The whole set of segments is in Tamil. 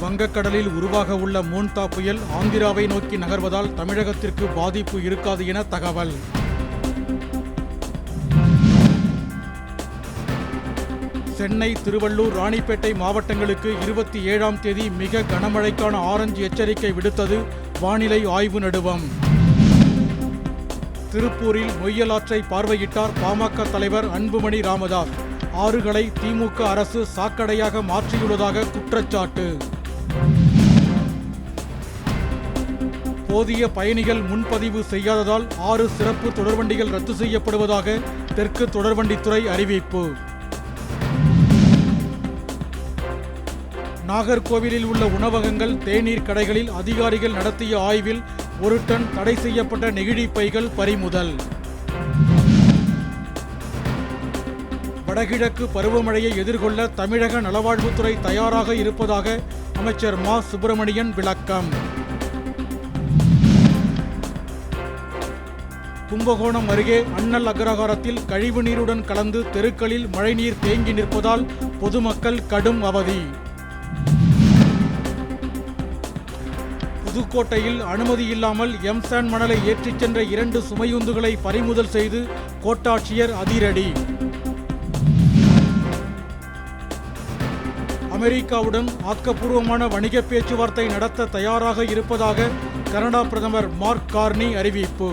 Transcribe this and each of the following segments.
வங்கக்கடலில் உருவாக உள்ள மோன்தா புயல் ஆந்திராவை நோக்கி நகர்வதால் தமிழகத்திற்கு பாதிப்பு இருக்காது என தகவல். சென்னை திருவள்ளூர் ராணிப்பேட்டை மாவட்டங்களுக்கு இருபத்தி ஏழாம் தேதி மிக கனமழைக்கான ஆரஞ்சு எச்சரிக்கை விடுத்தது வானிலை ஆய்வு நடுவம். திருப்பூரில் மொய்யலாற்றை பார்வையிட்டார் பாமக தலைவர் அன்புமணி ராமதாஸ். ஆறுகளை திமுக அரசு சாக்கடையாக மாற்றியுள்ளதாக குற்றச்சாட்டு. போதிய பயணிகள் முன்பதிவு செய்யாததால் ஆறு சிறப்பு தொடர்வண்டிகள் ரத்து செய்யப்படுவதாக தெற்கு தொடர்வண்டித்துறை அறிவிப்பு. நாகர்கோவிலில் உள்ள உணவகங்கள் தேநீர் கடைகளில் அதிகாரிகள் நடத்திய ஆய்வில் ஒரு டன் தடை செய்யப்பட்ட நெகிழி பைகள் பறிமுதல். வடகிழக்கு பருவமழையை எதிர்கொள்ள தமிழக நலவாழ்வுத்துறை தயாராக இருப்பதாக அமைச்சர் மா. சுப்பிரமணியன் விளக்கம். கும்பகோணம் அருகே அண்ணல் அக்ரஹாரத்தில் கழிவு நீருடன் கலந்து தெருக்களில் மழைநீர் தேங்கி நிற்பதால் பொதுமக்கள் கடும் அவதி. புதுக்கோட்டையில் அனுமதி இல்லாமல் எம்சான் மணலை ஏற்றிச் சென்ற இரண்டு சுமையுந்துகளை பறிமுதல் செய்து கோட்டாட்சியர் அதிரடி. அமெரிக்காவுடன் ஆக்கப்பூர்வமான வணிக பேச்சுவார்த்தை நடத்த தயாராக இருப்பதாக கனடா பிரதமர் மார்க் கார்னி அறிவிப்பு.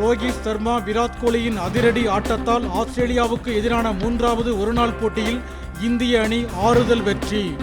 ரோஹித் சர்மா விராட் கோலியின் அதிரடி ஆட்டத்தால் ஆஸ்திரேலியாவுக்கு எதிரான மூன்றாவது ஒருநாள் போட்டியில் இந்திய அணி ஆறுதல் வெற்றி.